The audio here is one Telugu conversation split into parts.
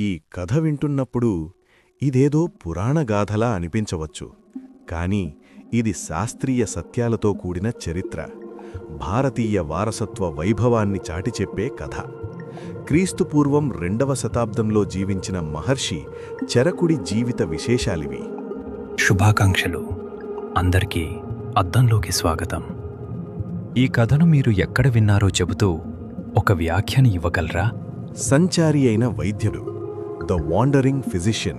ఈ కథ వింటున్నప్పుడు ఇదేదో పురాణగాథలా అనిపించవచ్చు. కాని ఇది శాస్త్రీయ సత్యాలతో కూడిన చరిత్ర. భారతీయ వారసత్వ వైభవాన్ని చాటిచెప్పే కథ. క్రీస్తుపూర్వం రెండవ శతాబ్దంలో జీవించిన మహర్షి చరకుడి జీవిత విశేషాలివి. శుభాకాంక్షలు. అందరికీ అద్దంలోకి స్వాగతం. ఈ కథను మీరు ఎక్కడ విన్నారో చెబుతూ ఒక వ్యాఖ్యని ఇవ్వగలరా? సంచారి అయిన వైద్యుడు. The wandering physician.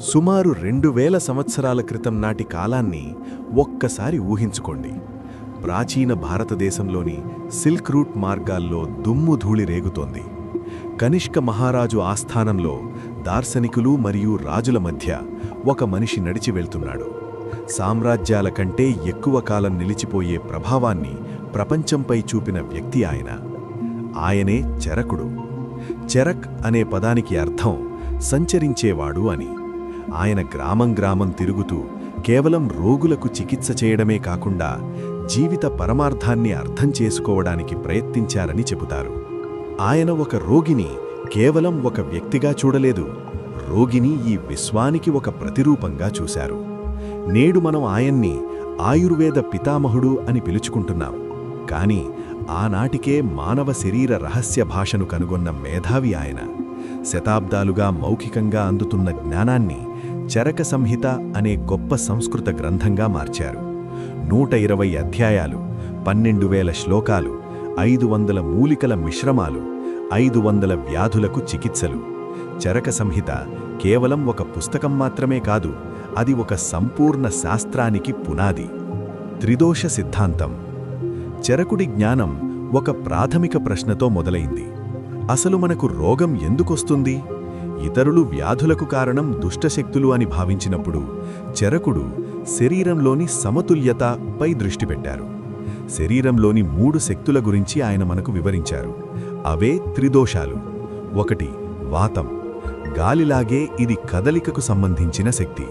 సుమారు రెండు వేల సంవత్సరాల క్రితం నాటి కాలాన్ని ఒక్కసారి ఊహించుకోండి. ప్రాచీన భారతదేశంలోని సిల్క్ రూట్ మార్గాల్లో దుమ్ము ధూళి రేగుతోంది. కనిష్క మహారాజు ఆస్థానంలో దార్శనికులు మరియు రాజుల మధ్య ఒక మనిషి నడిచి వెళ్తున్నాడు. సామ్రాజ్యాల కంటే ఎక్కువ కాలం నిలిచిపోయే ప్రభావాన్ని ప్రపంచంపై చూపిన వ్యక్తి ఆయన. ఆయనే చరకుడు. చెరక్ అనే పదానికి అర్థం సంచరించేవాడు అని. ఆయన గ్రామం గ్రామం తిరుగుతూ కేవలం రోగులకు చికిత్స చేయడమే కాకుండా జీవిత పరమార్థాన్ని అర్థం చేసుకోవడానికి ప్రయత్నించారని చెబుతారు. ఆయన ఒక రోగిని కేవలం ఒక వ్యక్తిగా చూడలేదు రోగిని ఈ విశ్వానికి ఒక ప్రతిరూపంగా చూశారు. నేడు మనం ఆయన్ని ఆయుర్వేద పితామహుడు అని పిలుచుకుంటున్నాం. కాని ఆనాటికే మానవ శరీర రహస్య భాషను కనుగొన్న మేధావి ఆయన. శతాబ్దాలుగా మౌఖికంగా అందుతున్న జ్ఞానాన్ని చరక సంహిత అనే గొప్ప సంస్కృత గ్రంథంగా మార్చారు. నూట ఇరవై అధ్యాయాలు పన్నెండు వేల శ్లోకాలు ఐదు వందల మూలికల మిశ్రమాలు ఐదు వందల వ్యాధులకు చికిత్సలు. చరక సంహిత కేవలం ఒక పుస్తకం మాత్రమే కాదు అది ఒక సంపూర్ణ శాస్త్రానికి పునాది. త్రిదోష సిద్ధాంతం చెరకుడి జ్ఞానం ఒక ప్రాథమిక ప్రశ్నతో మొదలైంది. అసలు మనకు రోగం ఎందుకొస్తుంది? ఇతరులు వ్యాధులకు కారణం దుష్టశక్తులు అని భావించినప్పుడు చెరకుడు శరీరంలోని సమతుల్యతపై దృష్టి పెట్టారు. శరీరంలోని మూడు శక్తుల గురించి ఆయన మనకు వివరించారు. అవే త్రిదోషాలు. ఒకటి వాతం. గాలిలాగే ఇది కదలికకు సంబంధించిన శక్తి.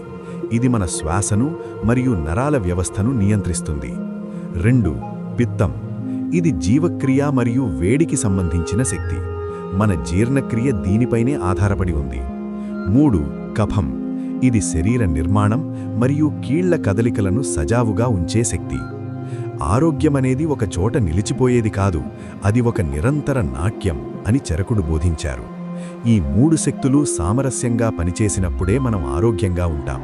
ఇది మన శ్వాసను మరియు నరాల వ్యవస్థను నియంత్రిస్తుంది. రెండు పిత్తం. ఇది జీవక్రియ మరియు వేడికి సంబంధించిన శక్తి. మన జీర్ణక్రియ దీనిపైనే ఆధారపడి ఉంది. మూడు కఫం. ఇది శరీర నిర్మాణం మరియు కీళ్ళ కదలికలను సజావుగా ఉంచే శక్తి. ఆరోగ్యమనేది ఒక చోట నిలిచిపోయేది కాదు అది ఒక నిరంతర నాట్యం అని చరకుడు బోధించారు. ఈ మూడు శక్తులు సామరస్యంగా పనిచేసినప్పుడే మనం ఆరోగ్యంగా ఉంటాం.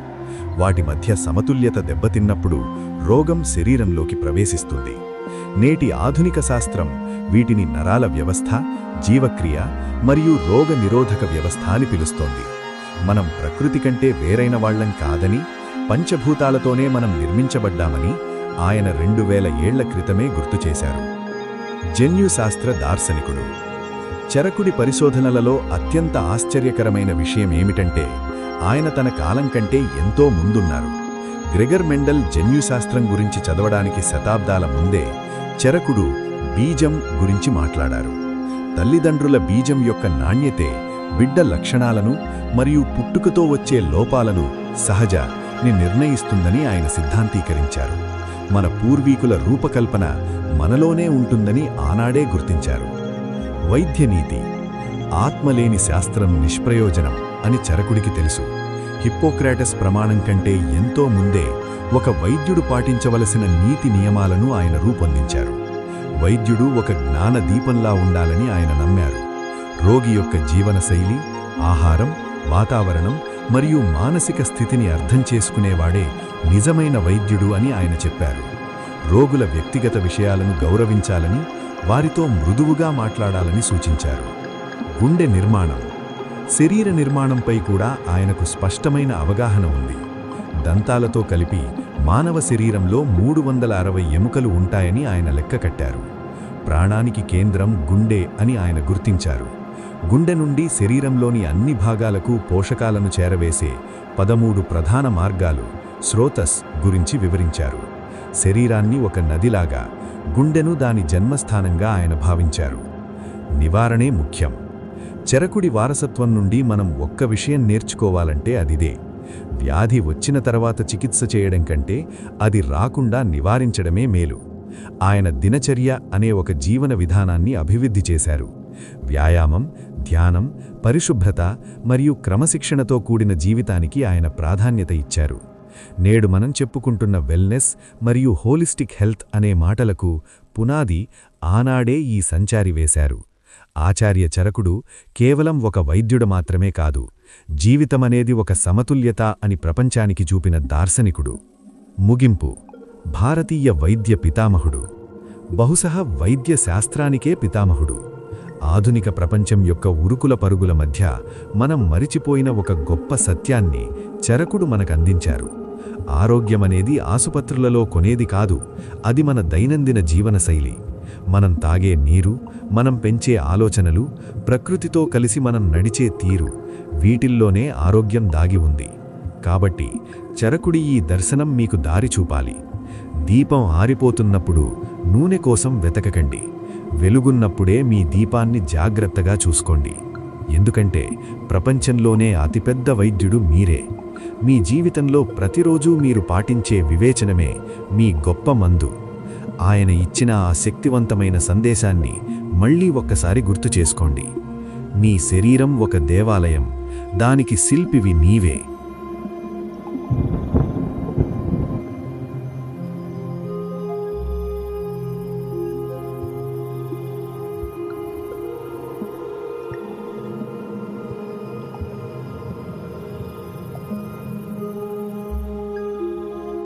వాటి మధ్య సమతుల్యత దెబ్బతిన్నప్పుడు రోగం శరీరంలోకి ప్రవేశిస్తుంది. నేటి ఆధునిక శాస్త్రం వీటిని నరాల వ్యవస్థ జీవక్రియ మరియు రోగ నిరోధక వ్యవస్థ అని పిలుస్తోంది. మనం ప్రకృతి కంటే వేరైన వాళ్ళం కాదని పంచభూతాలతోనే మనం నిర్మించబడ్డామని ఆయన రెండు వేల ఏళ్ళ క్రితమే గుర్తు చేశారు. జన్యుశాస్త్ర దార్శనికుడు. చరకుడి పరిశోధనలలో అత్యంత ఆశ్చర్యకరమైన విషయం ఏమిటంటే ఆయన తన కాలం కంటే ఎంతో ముందున్నారు. గ్రెగర్ మెండల్ జన్యుశాస్త్రం గురించి చదవడానికి శతాబ్దాల ముందే చరకుడు బీజం గురించి మాట్లాడారు. తల్లిదండ్రుల బీజం యొక్క నాణ్యతే బిడ్డ లక్షణాలను మరియు పుట్టుకతో వచ్చే లోపాలను సహజ ని నిర్ణయిస్తుందని ఆయన సిద్ధాంతీకరించారు. మన పూర్వీకుల రూపకల్పన మనలోనే ఉంటుందని ఆనాడే గుర్తించారు. వైద్యనీతి ఆత్మలేని శాస్త్రం నిష్ప్రయోజనం అని చరకుడికి తెలుసు. హిప్పోక్రాటస్ ప్రమాణం కంటే ఎంతో ముందే ఒక వైద్యుడు పాటించవలసిన నీతి నియమాలను ఆయన రూపొందించారు. వైద్యుడు ఒక జ్ఞాన దీపంలా ఉండాలని ఆయన నమ్మారు. రోగి యొక్క జీవనశైలి ఆహారం వాతావరణం మరియు మానసిక స్థితిని అర్థం చేసుకునేవాడే నిజమైన వైద్యుడు అని ఆయన చెప్పారు. రోగుల వ్యక్తిగత విషయాలను గౌరవించాలని వారితో మృదువుగా మాట్లాడాలని సూచించారు. గుండె నిర్మాణం శరీర నిర్మాణంపై కూడా ఆయనకు స్పష్టమైన అవగాహన ఉంది. దంతాలతో కలిపి మానవ శరీరంలో మూడు వందల అరవై ఎముకలు ఉంటాయని ఆయన లెక్క కట్టారు. ప్రాణానికి కేంద్రం గుండె అని ఆయన గుర్తించారు. గుండె నుండి శరీరంలోని అన్ని భాగాలకు పోషకాలను చేరవేసే పదమూడు ప్రధాన మార్గాలు శ్రోతస్ గురించి వివరించారు. శరీరాన్ని ఒక నదిలాగా గుండెను దాని జన్మస్థానంగా ఆయన భావించారు. నివారణే ముఖ్యం. చెరకుడి వారసత్వం నుండి మనం ఒక్క విషయం నేర్చుకోవాలంటే అదిదే. వ్యాధి వచ్చిన తర్వాత చికిత్స చేయడం కంటే అది రాకుండా నివారించడమే మేలు. ఆయన దినచర్య అనే ఒక జీవన విధానాన్ని అభివృద్ధి చేశారు. వ్యాయామం ధ్యానం పరిశుభ్రత మరియు క్రమశిక్షణతో కూడిన జీవితానికి ఆయన ప్రాధాన్యత ఇచ్చారు. నేడు మనం చెప్పుకుంటున్న వెల్నెస్ మరియు హోలిస్టిక్ హెల్త్ అనే మాటలకు పునాది ఆనాడే ఈ సంచారి వేశారు. ఆచార్య చరకుడు కేవలం ఒక వైద్యుడు మాత్రమే కాదు జీవితమనేది ఒక సమతుల్యత అని ప్రపంచానికి చూపిన దార్శనికుడు. ముగింపు. భారతీయ వైద్య పితామహుడు. బహుశా వైద్య శాస్త్రానికే పితామహుడు. ఆధునిక ప్రపంచం యొక్క ఉరుకుల పరుగుల మధ్య మనం మరిచిపోయిన ఒక గొప్ప సత్యాన్ని చరకుడు మనకందించారు. ఆరోగ్యమనేది ఆసుపత్రులలో కొనేది కాదు అది మన దైనందిన జీవనశైలి. మనం తాగే నీరు మనం పెంచే ఆలోచనలు ప్రకృతితో కలిసి మనం నడిచే తీరు వీటిల్లోనే ఆరోగ్యం దాగి ఉంది. కాబట్టి చరకుడి ఈ దర్శనం మీకు దారి చూపాలి. దీపం ఆరిపోతున్నప్పుడు నూనె కోసం వెతకకండి. వెలుగున్నప్పుడే మీ దీపాన్ని జాగ్రత్తగా చూసుకోండి. ఎందుకంటే ప్రపంచంలోనే అతిపెద్ద వైద్యుడు మీరే. మీ జీవితంలో ప్రతిరోజూ మీరు పాటించే వివేచనమే మీ గొప్ప మందు. ఆయన ఇచ్చిన ఆ శక్తివంతమైన సందేశాన్ని మళ్ళీ ఒక్కసారి గుర్తు చేసుకోండి. మీ శరీరం ఒక దేవాలయం. దానికి శిల్పివి నీవే.